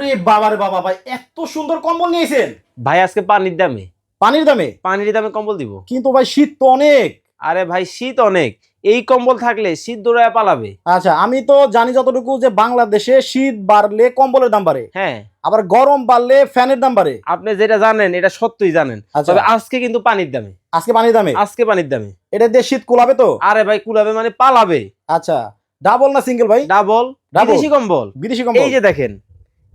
ওরে বাবারে বাবা ভাই এত সুন্দর কম্বল নিয়েছেন। ভাই আজকে পানির দামে। পানির দামে? পানির দামে কম্বল দিব। কিন্তু ভাই শীত তো অনেক। আরে ভাই শীত অনেক। এই কম্বল থাকলে শীত দৌড়ায় পালাবে। আচ্ছা আমি তো জানি যতটুকু যে বাংলাদেশে শীত বাড়লে কম্বলের দাম বাড়ে। হ্যাঁ। আবার গরম বাড়লে ফ্যানের দাম বাড়ে। আপনি যেটা জানেন এটা সত্যই জানেন। আচ্ছা। তবে আজকে কিন্তু পানির দামে। আজকে পানির দামে? আজকে পানির দামে। এটা দিয়ে শীত কুলাবে তো? আরে ভাই কুলাবে মানে পালাবে। আচ্ছা ডাবল না সিঙ্গেল ভাই? ডাবল? বিদেশি কম্বল। বিদেশি কম্বল। এই যে দেখেন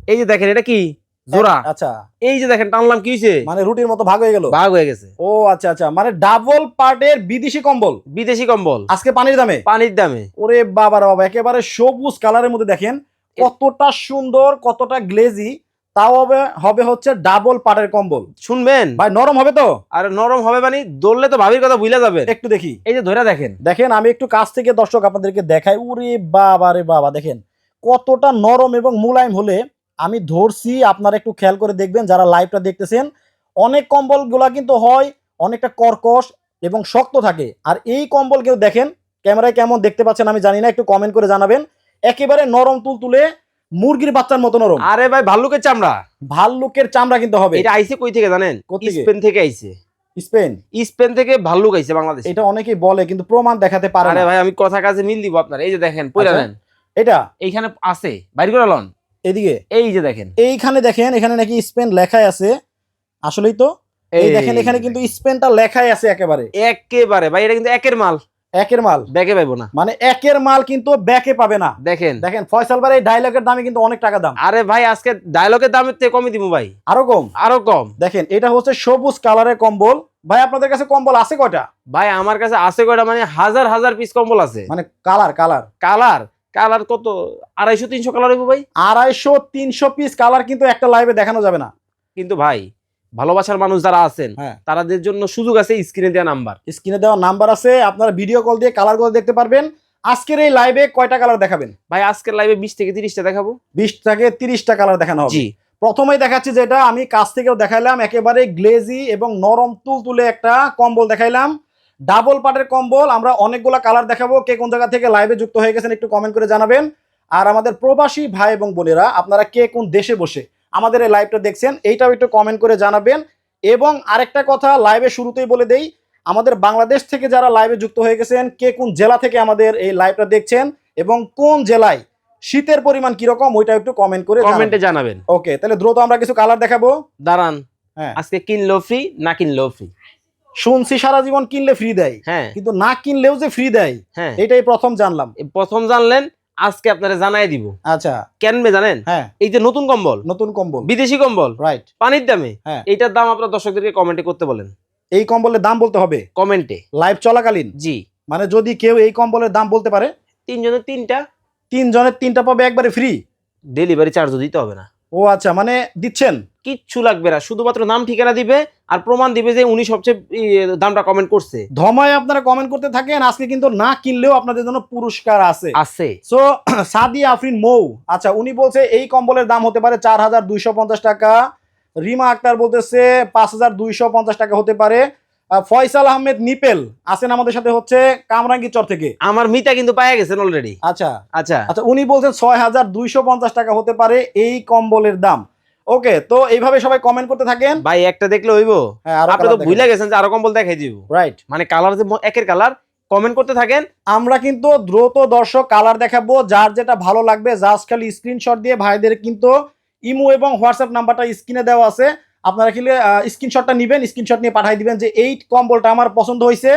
এই যে দেখেন এটা কি? জোড়া। আচ্ছা। এই যে দেখেন টানলাম কি হয়েছে মানে রুটির মতো ভাগ হয়ে গেল? ভাগ হয়ে গেছে। ও আচ্ছা আচ্ছা। মানে ডাবল পার্টের বিদেশি কম্বল? বিদেশি কম্বল। আজকে পানির দামে? পানির দামে। ওরে বাবার বাবা একেবারে সবুজ কালারের মধ্যে দেখেন কতটা সুন্দর কতটা গ্লেজি তাও হবে হবে হচ্ছে ডাবল পাটের কম্বল। শুনবেন? ভাই নরম হবে তো? আর নরম হবে মানে দৌড়লে তো ভাবির কথা ভুলে যাবে একটু দেখি। এই যে ধরে দেখেন। দেখেন আমি একটু কাছ থেকে দর্শক আপনাদেরকে দেখাই। ওরে বাবা রে বাবা দেখেন কতটা নরম এবং মুলায়ম হলে আমি ধরছি আপনারা একটু খেয়াল করে দেখবেন যারা লাইভটা দেখতেছেন অনেক কম্বলগুলা কিন্তু হয় অনেকটা কর্কশ এবং শক্ত থাকে। আর এই কম্বল কেউ দেখেন ক্যামেরায় কেমন দেখতে পাচ্ছেন আমি জানি না একটু কমেন্ট করে জানাবেন। একেবারে নরম তুল তুলে মুরগির বাচ্চার মতো নরম। আরে ভাই ভাল্লুকের চামড়া। ভাল্লুকের চামড়া কিন্তু হবে। এটা আইছে কই থেকে জানেন? স্পেন থেকে আইছে। স্পেন? স্পেন থেকে ভাল্লুক আইছে বাংলাদেশ। এটা অনেকেই বলে কিন্তু প্রমাণ দেখাতে পারে আরে ভাই আমি কথা কাজে মিল দিব আপনার। এই যে দেখেন পয়লা আচ্ছা। নেন। এটা? এইখানে আছে। বাইর করে লন। এদিকে? এই যে দেখেন। এইখানে দেখেন এখানে নাকি স্পেন লেখাই আছে। আসলেই তো এই দেখেন এখানে কিন্তু স্পেনটা লেখাই আছে একেবারে। একেবারে ভাই এটা কিন্তু একের মাল। একের মাল। ব্যাগে পাইবো না। মানে একের মাল কিন্তু ব্যাকে পাবে না। দেখেন। দেখেন ফয়সাল ভাই এই ডায়লগের দামে কিন্তু অনেক টাকা দাম। আরে ভাই আজকে ডায়লগের দামের থেকে কমই দিব ভাই। আরও কম? আরও কম। দেখেন এটা হচ্ছে সবুজ কালারের কম্বল। ভাই আপনাদের কাছে কম্বল আছে কয়টা? ভাই আমার কাছে আছে কয়টা? মানে হাজার হাজার পিস কম্বল আছে। মানে কালার কালার। কালার? কালার কত? আড়াইশো তিনশো কালার হইব ভাই? আড়াইশো তিনশো পিস কালার কিন্তু একটা লাইভে দেখানো যাবে না। কিন্তু ভাই ভালোবাসার মানুষ যারা আছেন হ্যাঁ। তাদের জন্য সুযোগ আছে স্ক্রিনে দেওয়া নাম্বার স্ক্রিনে দেওয়া নাম্বার আছে আপনারা ভিডিও কল দিয়ে কালার করে দেখতে পারবেন। আজকের এই লাইভে কয়টা কালার দেখাবেন? ভাই আজকের লাইভে বিশ থেকে তিরিশটা দেখাবো। বিশ থেকে তিরিশটা কালার দেখানো হবে। জি। প্রথমেই দেখাচ্ছি যেটা আমি কাছ থেকেও দেখাইলাম একেবারে গ্লেজি এবং নরম তুলতুলে একটা কম্বল দেখাইলাম। ডাবল পাটের কম্বল আমরা অনেকগুলো কালার দেখাবো। কে কোন জায়গা থেকে লাইভে যুক্ত হয়ে গেছেন একটু কমেন্ট করে জানাবেন। আর আমাদের প্রবাসী ভাই এবং বোনেরা আপনারা কে কোন দেশে বসে আমাদের এই লাইভটা দেখছেন এইটাও একটু কমেন্ট করে জানাবেন। এবং আরেকটা কথা লাইভে শুরুতেই বলে দেই আমাদের বাংলাদেশ থেকে যারা লাইভে যুক্ত হয়ে গেছেন কে কোন জেলা থেকে আমাদের এই লাইভটা দেখছেন এবং কোন জেলায় শীতের পরিমাণ কীরকম ওইটা একটু কমেন্ট করে কমেন্টে জানাবেন। ওকে তাহলে দ্রুত আমরা কিছু কালার দেখাবো। দাঁড়ান হ্যাঁ। আজকে কিনলো ফ্রি না কিনলো ফ্রি শুনছি সারা জীবন কিনলে ফ্রি দেয় হ্যাঁ। কিন্তু না কিনলেও যে ফ্রি দেয় হ্যাঁ। এটাই প্রথম জানলাম। প্রথম জানলেন আজকে আপনারা জানাই দিব। আচ্ছা। কেনবে জানেন? হ্যাঁ। এই যে নতুন কম্বল নতুন কম্বল। বিদেশি কম্বল রাইট পানির দামে হ্যাঁ। এইটার দাম আপনার দর্শকদেরকে কমেন্টে করতে বলেন। এই কম্বলের দাম বলতে হবে? কমেন্টে লাইভ চলাকালীন? জি। মানে যদি কেউ এই কম্বলের দাম বলতে পারে? তিনজনের তিনটা। তিনজনের তিনটা পাবে একবারে ফ্রি ডেলিভারি চার্জও দিতে হবে না। ও আচ্ছা মানে দিচ্ছেন? কিচ্ছু লাগবে না শুধুমাত্র নাম ঠিকানা দিবে আর প্রমাণ দিবে যে উনি সবচেয়ে দামটা কমেন্ট করছে। ধমায় আপনারা কমেন্ট করতে থাকেন আজকে কিন্তু না কিনলেও আপনাদের জন্য পুরস্কার আছে। আছে। সো সাদি আফরিন মৌ আচ্ছা উনি বলছে এই কম্বলের দাম হতে পারে চার হাজার দুইশো পঞ্চাশ টাকা। রিমা আক্তার বলতেছে পাঁচ হাজার দুইশো পঞ্চাশ টাকা হতে পারে। ফয়সাল আহমেদ নিপেল আছেন আমাদের সাথে হচ্ছে কামরাঙ্গি চর থেকে। আমার মিতা কিন্তু পায়ে গেছেন অলরেডি আচ্ছা। আচ্ছা। আচ্ছা উনি বলছেন ছয় হাজার দুইশো পঞ্চাশ টাকা হতে পারে এই কম্বলের দাম। ওকে তো এইভাবে সবাই কমেন্ট করতে থাকেন। ভাই একটা দেখলে হইব। হ্যাঁ আপনি তো ভুলে গেছেন যে আরও কম্বল দেখাই দিব। রাইট মানে কালার যে একের কালার কমেন্ট করতে থাকেন। আমরা কিন্তু দ্রুত দর্শক কালার দেখাবো যার যেটা ভালো লাগবে জাস্ট খালি স্ক্রিনশট দিয়ে ভাইদের কিন্তু ইমো এবং হোয়াটসঅ্যাপ নাম্বারটা স্ক্রিনে দেওয়া আছে। আপনারা খেলে স্ক্রিনশটটা নেবেন স্ক্রিনশট নিয়ে পাঠিয়ে দিবেন যে এই কম্বলটা আমার পছন্দ হয়েছে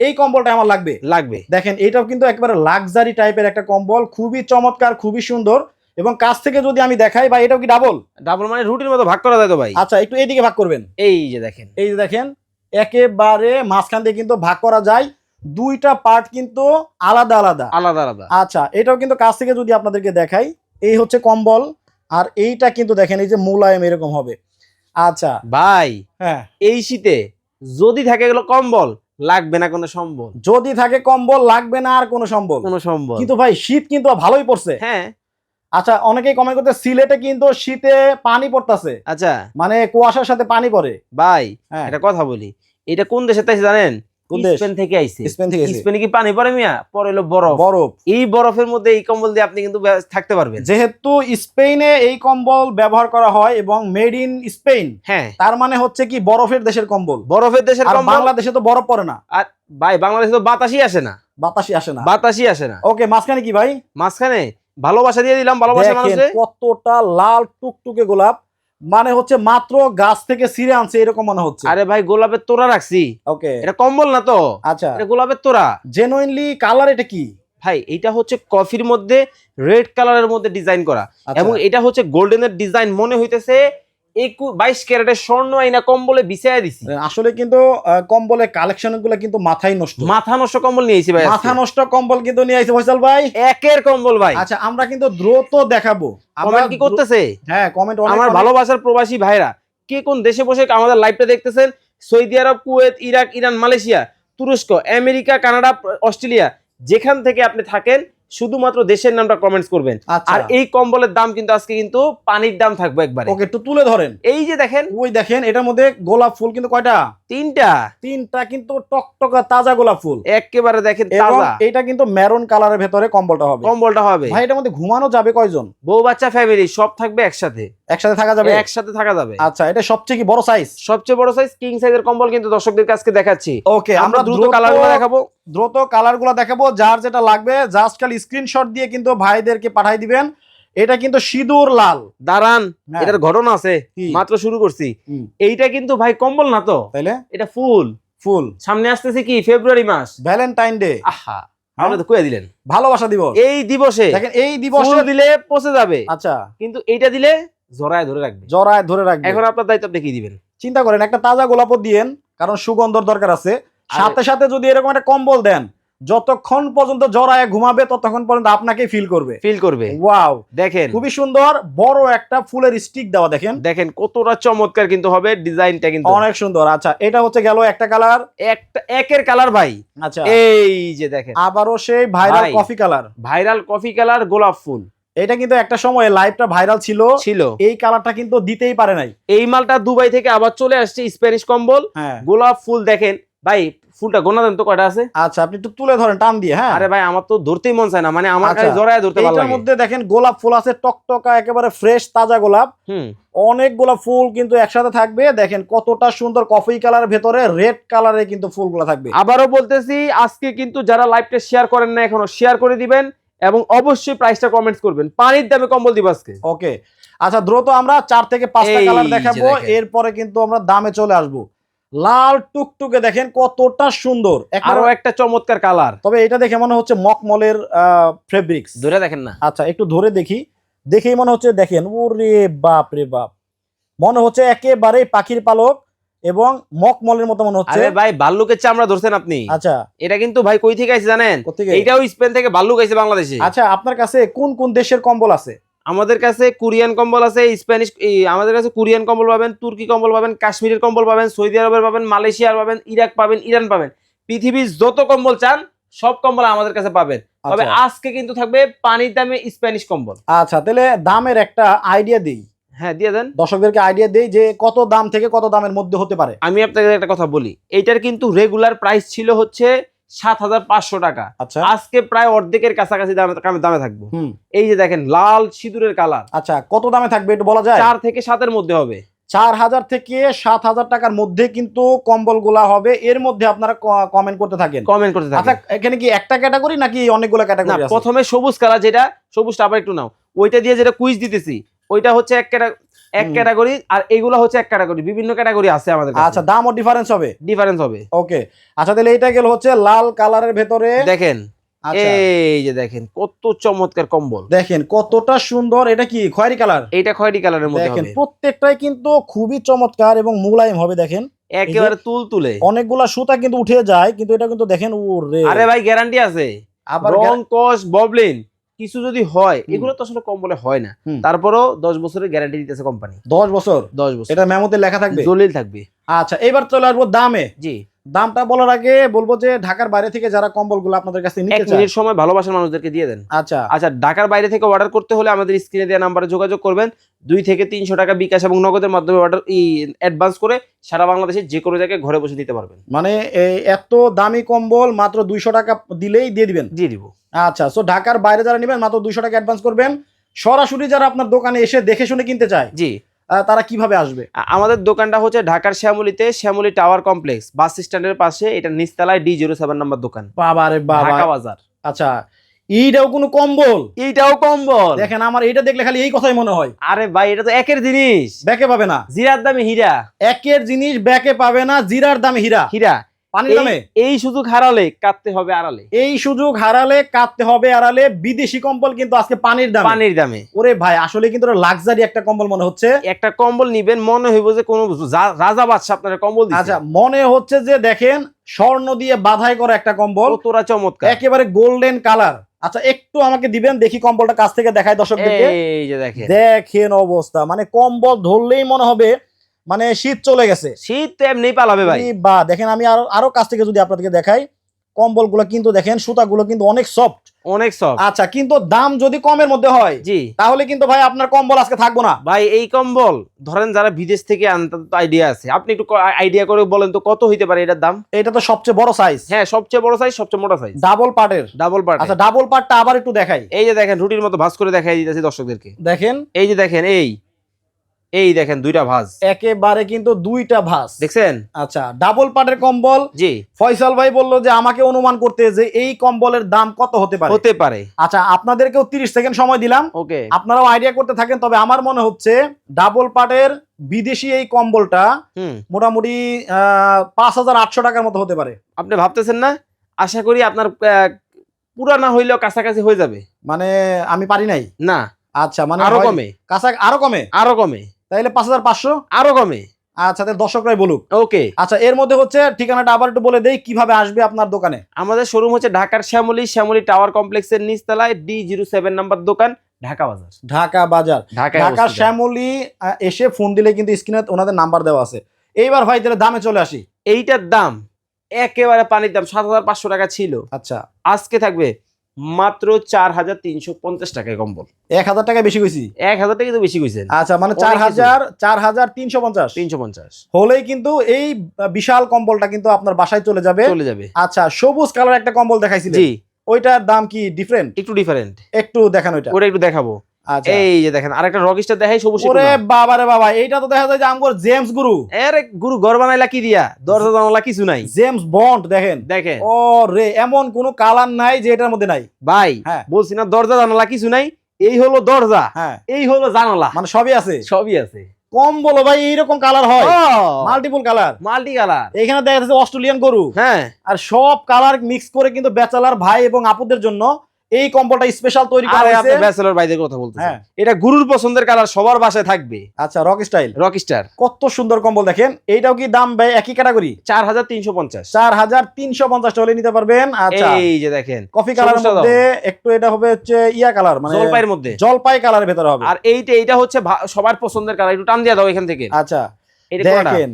এই কম্বলটা আমার লাগবে। লাগবে। দেখেন এটাও কিন্তু একেবারে লাক্সারি টাইপের একটা কম্বল খুবই চমৎকার খুবই সুন্দর। এবং কাছ থেকে যদি আমি দেখাই বা এটাও কি ডাবল ডাবল মানে রুটির মতো ভাগ করা যায় তো ভাই? আচ্ছা একটু এইদিকে ভাগ করবেন। এই যে দেখেন। এই যে দেখেন একেবারে মাঝখান দিয়ে কিন্তু ভাগ করা যায়। দুইটা পার্ট কিন্তু আলাদা আলাদা। আলাদা আলাদা। আচ্ছা এটাও কিন্তু কাছ থেকে যদি আপনাদেরকে দেখাই এই হচ্ছে কম্বল। আর এইটা কিন্তু দেখেন এই যে মোলায়েম এরকম হবে। আচ্ছা। ভাই হ্যাঁ। এই শীতে যদি থাকে গেল কম্বল লাগবে না কোনো সম্বল? যদি থাকে কম্বল লাগবে না আর কোনো সম্বল? কোনো সম্বল। কিন্তু ভাই শীত কিন্তু ভালোই পড়ছে। হ্যাঁ। আচ্ছা অনেকেই কমেন্ট করতে সিলেটে কিন্তু শীতে পানি পড়তেছে। আচ্ছা। মানে কুয়াশার সাথে পানি পড়ে। ভাই এটা একটা কথা বলি এটা কোন দেশে তাই জানেন? স্পেন থেকে আইছে। স্পেন থেকে স্পেনে কি পানি পড়ে মিয়া? পরে হলো বরফ। বরফ। এই বরফের মধ্যে এই কম্বল দিয়ে আপনি কিন্তু থাকতে পারবেন। যেহেতু স্পেনে এই কম্বল ব্যবহার করা হয় এবং মেড ইন স্পেন হ্যাঁ। তার মানে হচ্ছে কি বরফের দেশের কম্বল। বরফের দেশের কম্বল বাংলাদেশে তো বরফ পড়ে না। আর ভাই বাংলাদেশে তো বাতাসই আসে না। বাতাসই আসে না। বাতাসই আসে না। ওকে মাঝখানে কি ভাই? মাঝখানে ভালোবাসা দিয়ে দিলাম ভালোবাসা মানুষে। কতটা লাল টুকটুকে গোলাপ। মানে হচ্ছে মাত্র গাছ থেকে সিরে আনছে এরকম মনে হচ্ছে। আরে ভাই গোলাপের তোরা রাখছি। ওকে। এটা কম্বল না তো? আচ্ছা। এটা গোলাপের তোরা জেনুইনলি কালার এটা কি? ভাই এটা হচ্ছে কফির মধ্যে রেড কালারের মধ্যে ডিজাইন করা। আচ্ছা, এবং এটা হচ্ছে গোল্ডেনের ডিজাইন মনে হইতেছে বাইশ ক্যারেটের স্বর্ণ আইনা কম্বলে দিছি। আসলে কিন্তু কালেকশনগুলো কিন্তু মাথায় নষ্ট। মাথা নষ্ট কম্বল নিয়েছি ভাই মাথা নষ্ট কম্বল কিন্তু নিয়ে ফয়সাল ভাই। একের কম্বল ভাই। আচ্ছা আমরা কিন্তু দ্রুত দেখাবো। আমরা কি করতেছে? হ্যাঁ কমেন্ট আমার ভালোবাসার প্রবাসী ভাইরা কে কোন দেশে বসে আমাদের লাইভটা দেখতেছেন? সৌদি আরব কুয়েত ইরাক ইরান মালয়েশিয়া তুরস্ক আমেরিকা কানাডা অস্ট্রেলিয়া যেখান থেকে আপনি থাকেন শুধুমাত্র দেশের নামটা কমেন্টস করবেন। আচ্ছা। আর এই কম্বলের দাম কিন্তু আজকে কিন্তু পানির দাম থাকবে একবার। ওকে একটু তুলে ধরেন। এই যে দেখেন। ওই দেখেন এটার মধ্যে গোলাপ ফুল কিন্তু কয়টা? তিনটা? তিনটা কিন্তু টকটকা তাজা গোলাপ ফুল। একেবারে দেখেন তাজা। এটা কিন্তু মেরুন কালারের ভেতরে কম্বলটা হবে। কম্বলটা হবে। ভাই এটার মধ্যে ঘুমানো যাবে কয়জন? বউ বাচ্চা ফ্যামিলি সব থাকবে একসাথে। একসাথে থাকা যাবে? একসাথে থাকা যাবে। আচ্ছা এটা সবচেয়ে কি বড় সাইজ সবচেয়ে বড় সাইজ কিং সাইজের কম্বল কিন্তু দর্শকদের কাছে দেখাচ্ছি। ওকে আমরা দ্রুত দ্রুত কালার দেখাবো। দ্রুত কালারগুলো দেখাবো যার যেটা লাগবে জাস্ট খালি স্ক্রিনশট দিয়ে কিন্তু ভাইদেরকে পাঠাই দিবেন। এটা কিন্তু সিঁদুর লাল। দাঁড়ান হ্যাঁ। এটার ঘটনা আছে মাত্র শুরু করছি। এইটা কিন্তু ভাই কম্বল না তো? তাইলে? এটা ফুল। ফুল। সামনে আসতেছে কি ফেব্রুয়ারি মাস। Valentine day. আহা দিলেন। ভালোবাসা দিবস। এই দিবসে। দেখেন এই দিবসে দিলে পচে যাবে। আচ্ছা। কিন্তু এইটা দিলে জরায় ধরে রাখবে। জরায় ধরে রাখবে। এখন আপনার দায়িত্ব দেখিয়ে দিবেন? চিন্তা করেন একটা তাজা গোলাপও দিয়েন কারণ সুগন্ধর দরকার আছে। সাথে সাথে যদি এরকম একটা কম্বল দেন যতক্ষণ পর্যন্ত জরায় ঘুমাবে ততক্ষণ পর্যন্ত আপনাকে ফিল করবে। ফিল করবে। ওয়াও দেখেন। খুবই সুন্দর বড় একটা ফুলের স্টিক দেওয়া দেখেন। দেখেন কতটা চমৎকার কিন্তু হবে ডিজাইনটা কিন্তু। অনেক সুন্দর আচ্ছা এটা হচ্ছে গেল একটা কালার একটা একের কালার ভাই। আচ্ছা। এই যে দেখেন। আবারও সেই viral coffee colour viral coffee colour গোলাপ ফুল। এটা কিন্তু একটা সময় লাইভটা ভাইরাল ছিল। ছিল। এই কালারটা কিন্তু দিতেই পারে নাই। এই মালটা দুবাই থেকে আবার চলে আসছে স্প্যানিশ কম্বল। হ্যাঁ। গোলাপ ফুল দেখেন ভাই ফুলটা গোনা দেন তো কয়টা আছে? আচ্ছা আপনি একটু তুলে ধরেন টান দিয়ে হ্যাঁ? আরে ভাই আমার তো ধরতেই মন চায় না। মানে আমার আচ্ছা, কাছে জড়ায় ধরতে ভালো লাগে। মধ্যে দেখেন গোলাপ ফুল আছে টকটকা একেবারে ফ্রেশ তাজা গোলাপ। হুম। অনেক গোলাপ ফুল কিন্তু একসাথে থাকবে। দেখেন কতটা সুন্দর কফি কালারের ভেতরে রেড কালারে কিন্তু ফুলগুলো থাকবে। আবারও বলতেছি আজকে কিন্তু যারা লাইভটা শেয়ার করেন না এখনও শেয়ার করে দিবেন এবং অবশ্যই প্রাইসটা কমেন্টস করবেন। পানির দামে কম্বল দিব আজকে। ওকে আচ্ছা দ্রুত আমরা চার থেকে পাঁচটা কালার দেখাবো এরপরে কিন্তু আমরা দামে চলে আসব। লাল টুকটুকে দেখেন কতটা সুন্দর। আরও একটা চমৎকার কালার তবে এটা দেখে মনে হচ্ছে মকমলের ফেব্রিক্স ধরে দেখেন না। আচ্ছা একটু ধরে দেখি। দেখেই মনে হচ্ছে দেখেন ওরে বাপ রে বাপ। মনে হচ্ছে একেবারে পাখির পালক এবং মকমলের মতো মনে হচ্ছে। আরে ভাই ভাল্লুকের চামড়া ধরছেন আপনি। আচ্ছা। এটা কিন্তু ভাই কই থেকে আইছে জানেন? এইটাও স্পেন থেকে ভাল্লুক আইছে বাংলাদেশে। আচ্ছা আপনার কাছে কোন কোন দেশের কম্বল আছে? আমাদের কাছে কোরিয়ান কম্বল আছে স্প্যানিশ আমাদের কাছে কোরিয়ান কম্বল পাবেন তুর্কি কম্বল পাবেন কাশ্মীরের কম্বল পাবেন সৌদি আরবের পাবেন মালয়েশিয়ার পাবেন ইরাক পাবেন ইরান পাবেন। পৃথিবীর যত কম্বল চান সব কম্বল আমাদের কাছে পাবেন। তবে আচ্ছা। আজকে কিন্তু থাকবে পানির দামে স্প্যানিশ কম্বল। আচ্ছা তাহলে দামের একটা আইডিয়া দিই। হ্যাঁ দিয়ে দেন। দর্শকদেরকে আইডিয়া দেই যে কত দাম থেকে কত দামের মধ্যে হতে পারে। আমি আপনাকে একটা কথা বলি এইটার কিন্তু রেগুলার প্রাইস ছিল হচ্ছে সাত হাজার পাঁচশো টাকা। আচ্ছা। আজকে প্রায় অর্ধেকের কাছাকাছি দামে দামে থাকব। এই যে দেখেন লাল সিঁদুরের কালার। আচ্ছা কত দামে থাকবে একটু বলা যায়? চার থেকে সাতের মধ্যে হবে। চার হাজার থেকে সাত হাজার টাকার মধ্যে কিন্তু কম্বলগুলা হবে। এর মধ্যে আপনারা কমেন্ট করতে থাকেন। কমেন্ট করতে আচ্ছা থাকেন এখানে কি একটা ক্যাটাগরি নাকি অনেকগুলো ক্যাটাগরি প্রথমে সবুজ কালার যেটা সবুজটা আবার একটু নাও। ওইটা দিয়ে যেটা কুইজ দিতেছি ওইটা হচ্ছে এক ক্যাটা এক ক্যাটাগরি আর এইগুলো হচ্ছে এক ক্যাটাগরি বিভিন্ন ক্যাটাগরি আছে আমাদের আচ্ছা দামও ডিফারেন্স হবে? ডিফারেন্স হবে। ওকে আচ্ছা তাহলে এইটা গেল হচ্ছে লাল কালারের ভেতরে। দেখেন আচ্ছা। এই যে দেখেন কত চমৎকার কম্বল। দেখেন কতটা সুন্দর এটা কি খয়েরি কালার? এইটা খয়েরি কালারের মধ্যে দেখেন প্রত্যেকটাই কিন্তু খুবই চমৎকার এবং মুলায়ম হবে দেখেন। একেবারে তুল তুলে অনেকগুলা সুতা কিন্তু উঠে যায় কিন্তু এটা কিন্তু দেখেন ওরে। আরে ভাই গ্যারান্টি আছে। আবার রং কস ববলিন। কিছু যদি হয় এগুলো তো আসলে কম বলে হয় না। তারপরেও দশ বছরের গ্যারান্টি দিতেছে কোম্পানি দশ বছর? দশ বছর। এটা মেমোতে লেখা থাকবে? দলিল থাকবে। আচ্ছা এবার চলে আসব দামে। জি। দামটা বলার আগে বলব যে ঢাকার বাইরে থেকে যারা কম্বলগুলো আপনাদের কাছে নিতে চায় মিনিট সময় ভালোবাসার মানুষদেরকে দিয়ে দেন। আচ্ছা। আচ্ছা ঢাকার বাইরে থেকে অর্ডার করতে হলে আমাদের স্ক্রিনে দেওয়া নাম্বারে যোগাযোগ করবেন। দুই থেকে তিনশো টাকা বিকাশ এবং নগদের মাধ্যমে অর্ডার অ্যাডভান্স করে সারা বাংলাদেশে যে কোনো জায়গায় ঘরে বসে দিতে পারবেন। মানে এই এত দামি কম্বল মাত্র দুইশো টাকা দিলেই দিয়ে দিবেন? দিয়ে দিব। আচ্ছা সো ঢাকার বাইরে যারা নেবেন মাত্র দুইশো টাকা অ্যাডভান্স করবেন। সরাসরি যারা আপনার দোকানে এসে দেখে শুনে কিনতে চায় জি। তারা কীভাবে আসবে? আমাদের দোকানটা হচ্ছে ঢাকার শ্যামলিতে শ্যামলি টাওয়ার কমপ্লেক্স। বাস স্ট্যান্ডের পাশে এটা নিচতলায় ডি জিরো সেভেন নাম্বার দোকান। বাবা। রে বাবা বাজার। আচ্ছা এইটাও কোনো কম্বল? এইটাও কম্বল। দেখেন আমার এইটা দেখলে খালি এই কথাই মনে হয়। আরে ভাই এটা তো একের জিনিস। ব্যাকে পাবে না। জিরার দামে হীরা। একের জিনিস ব্যাকে পাবে না জিরার দামে হীরা। হীরা। পানির এই- দামে এই সুযোগ হারালে কাটতে হবে আড়ালে। এই সুযোগ হারালে কাটতে হবে আড়ালে বিদেশি কম্বল কিন্তু আজকে পানির দামে। পানির দামে। ওরে ভাই আসলে কিন্তু লাক্সারি একটা কম্বল মনে হচ্ছে। একটা কম্বল নিবেন মনে হইব যে কোনো রাজা বাদশা আপনার কম্বল আচ্ছা মনে হচ্ছে যে দেখেন স্বর্ণ দিয়ে বাধাই করা একটা কম্বল। কতটা চমৎকার। একেবারে গোল্ডেন কালার আচ্ছা একটু আমাকে দিবেন দেখি কম্বলটা কাছ থেকে দেখায় দর্শকদেরকে। এই যে দেখেন। দেখেন অবস্থা। মানে কম্বল ধরলেই মনে হবে মানে শীত চলে গেছে। শীত তো এমনি পালাবে ভাই। বা দেখেন আমি আরও আরও কাছ থেকে যদি আপনাদেরকে দেখাই কম্বলগুলো কিন্তু দেখেন সুতাগুলো কিন্তু অনেক সফট অনেক সব আচ্ছা কিন্তু দাম যদি কমের মধ্যে হয় জি। তাহলে কিন্তু ভাই আপনার কম্বল আজকে থাকব না। ভাই এই কম্বল ধরেন যারা বিদেশ থেকে আন তাদের তো আইডিয়া আছে। আপনি একটু আইডিয়া করে বলেন তো কত হইতে পারে এটার দাম? এটা তো সবচেয়ে বড় সাইজ হ্যাঁ সবচেয়ে বড় সাইজ সবচেয়ে মোটা সাইজ ডাবল পার্টের ডাবল পার্ট আচ্ছা ডাবল পার্টটা আবার একটু দেখাই। এই যে দেখেন রুটির মতো ভাঁজ করে দেখাই দিতেছি দর্শকদেরকে। দেখেন। এই যে দেখেন এই। এই দেখেন দুইটা ভাঁজ। একেবারে কিন্তু দুইটা ভাঁজ। দেখছেন? আচ্ছা ডাবল পাটের কম্বল। জি। ফয়সাল ভাই বলল যে আমাকে অনুমান করতে যে এই কম্বলের দাম কত হতে পারে? হতে পারে। আচ্ছা আপনাদেরকেও তিরিশ সেকেন্ড সময় দিলাম। ওকে। আপনারাও আইডিয়া করতে থাকেন তবে আমার মনে হচ্ছে ডাবল পার্টের বিদেশি এই কম্বলটা মোটামুটি আহ, পাঁচ হাজার আটশো টাকার মতো হতে পারে। আপনি ভাবতেছেন না? আশা করি আপনার পুরা না হইলেও কাছাকাছি হয়ে যাবে। মানে আমি পারি নাই? না। আচ্ছা মানে আরও কমে। কাঁচা আরও কমে? আরও কমে। তাইলে পাঁচ হাজার পাঁচশো? আরও কমে। আচ্ছা তাহলে দর্শকরাই বলুক। ওকে। আচ্ছা এর মধ্যে হচ্ছে ঠিকানাটা আবার একটু বলে দেই কীভাবে আসবে আপনার দোকানে? আমাদের শোরুম হচ্ছে ঢাকার শ্যামলী শ্যামলী টাওয়ার কমপ্লেক্সের নিচতলায় ডি জিরো সেভেন নাম্বার দোকান ঢাকা বাজার। ঢাকা বাজার। ঢাকা। শ্যামলী এসে ফোন দিলে কিন্তু স্ক্রিনে ওনাদের নাম্বার দেওয়া আছে। এইবার ভাই তাহলে দামে চলে আসি। এইটার দাম একেবারে পানির দাম সাত হাজার পাঁচশো টাকা ছিল। আচ্ছা। আজকে থাকবে মাত্র চার হাজার তিনশো পঞ্চাশ টাকায় কম্বল। এক হাজার টাকা বেশি কইছি? এক হাজার টাকা তো বেশি কইছেন। আচ্ছা মানে চার হাজার চার হাজার তিনশো পঞ্চাশ। তিনশো পঞ্চাশ। হলেই কিন্তু এই বিশাল কম্বলটা কিন্তু আপনার বাসায় চলে যাবে। চলে যাবে। আচ্ছা সবুজ কালার একটা কম্বল দেখাইছিল জি। ওইটার দাম কি ডিফারেন্ট একটু ডিফারেন্ট একটু দেখান ওইটা। ওটা একটু দেখাবো। এই যে দেখেন আরেকটা রকিস্টার দেখাই সবুজ ওরে বাবা রে বাবা এইটা তো দেখা যায় যে আমগর জেমস গুরু। আরে গুরু ঘর বানাইলা কি দিয়া? দরজা জানালা কিছু নাই। জেমস বন্ড দেখেন। দেখেন। ও রে এমন কোন কালার নাই যে এটার মধ্যে নাই। ভাই হ্যাঁ। বলছি না দরজা জানালা কিছু নাই এই হলো দরজা হ্যাঁ। এই হলো জানালা। মানে সবই আছে। সবই আছে। কম বলো ভাই এইরকম কালার হয়। Multiple colour. Multi colour. এখানে দেখা যাচ্ছে অস্ট্রেলিয়ান গরু। হ্যাঁ। আর সব কালার মিক্স করে কিন্তু বেচালার ভাই এবং আপুদের জন্য এই কম্বলটা স্পেশাল তৈরি করা আরে আপনি হয়েছে। ব্যাচেলর ভাইদের কথা বলতেছেন হ্যাঁ। এটা গুরুর পছন্দের কালার সবার বাসায় থাকবে। আচ্ছা রক স্টাইল রকিস্টার কত সুন্দর কম্বল দেখেন। এইটাও কি দাম ভাই একই ক্যাটাগরি চার হাজার তিনশো পঞ্চাশ। চার হাজার তিনশো পঞ্চাশ টাকা নিতে পারবেন। আচ্ছা এই যে দেখেন কফি কালারের মধ্যে একটু এটা হবে হচ্ছে ইয়া কালার মানে জলপাইয়ের মধ্যে। জলপাই কালারের ভেতরে হবে। আর এইটা এইটা হচ্ছে সবার পছন্দের কালার একটু টান দিয়ে দাও এখান থেকে। আচ্ছা এটা দেখেন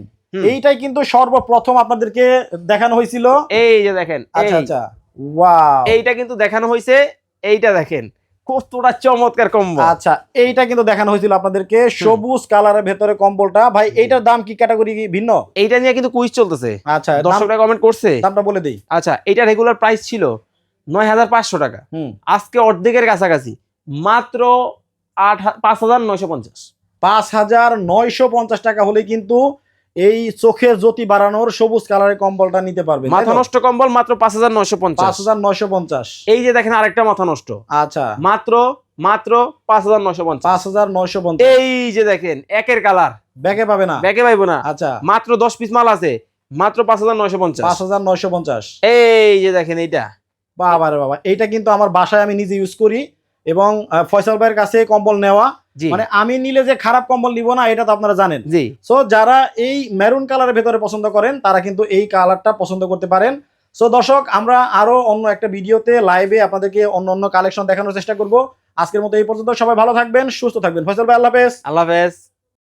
এইটাই কিন্তু সর্বপ্রথম আপনাদেরকে দেখানো হয়েছিল। এই যে দেখেন আচ্ছা আচ্ছা। ওয়াও এইটা কিন্তু দেখানো হয়েছে এইটা দেখেন। কতটা চমৎকার কম্বল। আচ্ছা এইটা কিন্তু দেখানো হয়েছিল আপনাদেরকে। সবুজ কালারের ভেতরে কম্বলটা। ভাই এইটার দাম কি ক্যাটাগরি ভিন্ন? এইটা নিয়ে কিন্তু কুইজ চলতেছে। আচ্ছা দর্শকরা কমেন্ট করছে। দামটা বলে দেই। আচ্ছা এটা রেগুলার প্রাইস ছিল নয় হাজার পাঁচশো টাকা। আজকে অর্ধেকের কাছাকাছি। মাত্র আট পাঁচ হাজার নয়শো পঞ্চাশ। পাঁচ হাজার নয়শো পঞ্চাশ টাকা হলে কিন্তু এই চোখের জ্যোতি বাড়ানোর সবুজ কালারের কম্বলটা নিতে পারবে মাথা নষ্ট কম্বল মাত্র পাঁচ হাজার নয়শো পাঁচ পঞ্চাশ হাজার নয়শো পঞ্চাশ। এই যে দেখেন আরেকটা মাথা নষ্ট। আচ্ছা। মাত্র মাত্র পাঁচ হাজার নয়শো পঞ্চাশ। পাঁচ হাজার নয়শো পঞ্চাশ। এই যে দেখেন একের কালার। ব্যাগে পাবে না? ব্যাকে পাইবো না। আচ্ছা। মাত্র দশ পিস মাল আছে মাত্র পাঁচ হাজার নয়শো পঞ্চাশ। পাঁচ হাজার নয়শো পঞ্চাশ। এই যে দেখেন এইটা। বাবা রে বাবা এইটা কিন্তু আমার বাসায় আমি নিজে ইউজ করি এবং ফয়সাল ভাইয়ের কাছে কম্বল নেওয়া মানে আমি নিলে যে খারাপ কম্বল নিব না এটা তো আপনারা জানেন। জি। সো যারা এই মেরুন কালারের ভেতরে পছন্দ করেন তারা কিন্তু এই কালারটা পছন্দ করতে পারেন। সো দর্শক আমরা আরও অন্য একটা ভিডিওতে লাইভে আপনাদেরকে অন্য অন্য কালেকশন দেখানোর চেষ্টা করব। আজকের মতো এই পর্যন্ত সবাই ভালো থাকবেন সুস্থ থাকবেন। ফয়সাল ভাই আল্লাহ হাফেজ। আল্লাহ হাফেজ।